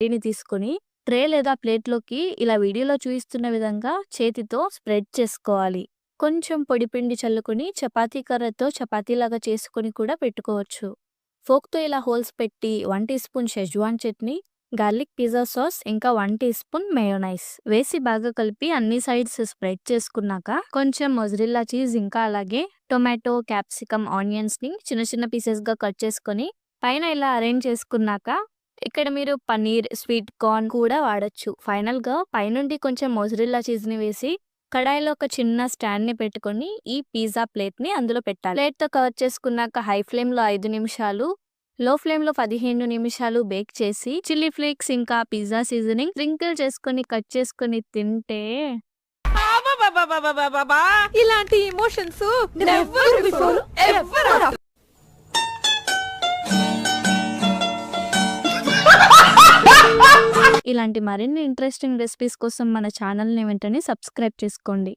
టీని తీసుకొని ట్రే లేదా ప్లేట్‌లోకి ఇలా వీడియోలో చూపిస్తున్న విధంగా చేతితో స్ప్రెడ్ చేసుకోవాలి. కొంచెం పొడి పిండి చల్లుకొని చపాతీ కర్రతో చపాతీలాగా చేసుకొని కూడా పెట్టుకోవచ్చు. ఫోక్తో ఇలా హోల్స్ పెట్టి one teaspoon Schezwan chutney, garlic pizza sauce ఇంకా వన్ టీ స్పూన్ మేయోనైస్ వేసి బాగా కలిపి అన్ని సైడ్స్ స్ప్రెడ్ చేసుకున్నాక కొంచెం మొజరిల్లా చీజ్ ఇంకా అలాగే టొమాటో, క్యాప్సికమ్, ఆనియన్స్‌ని చిన్న చిన్న పీసెస్‌గా కట్ చేసుకొని పైన ఇలా అరేంజ్ చేసుకున్నాక ఇక్కడ మీరు పన్నీర్, స్వీట్ కార్న్ కూడా వాడొచ్చు. ఫైనల్‌గా పైనుండి కొంచెం మొజరెల్లా చీజ్‌ని వేసి కడాయిలో ఒక చిన్న స్టాండ్‌ని పెట్టుకొని ఈ పిజ్జా ప్లేట్‌ని అందులో పెట్టాలి. ప్లేట్‌తో కవర్ చేసుకున్నాక హై ఫ్లేమ్‌లో 5 నిమిషాలు, లో ఫ్లేమ్‌లో 15 నిమిషాలు బేక్ చేసి చిల్లీ ఫ్లేక్స్ ఇంకా పిజ్జా సీజనింగ్ స్ప్రింకిల్ చేసుకొని కట్ చేసుకొని తింటే! ఇలాంటి ఎమోషన్స్ ఇలాంటి మరిన్ని ఇంట్రెస్టింగ్ రెసిపీస్ కోసం మన ఛానల్‌ని వెంటనే సబ్స్క్రైబ్ చేసుకోండి.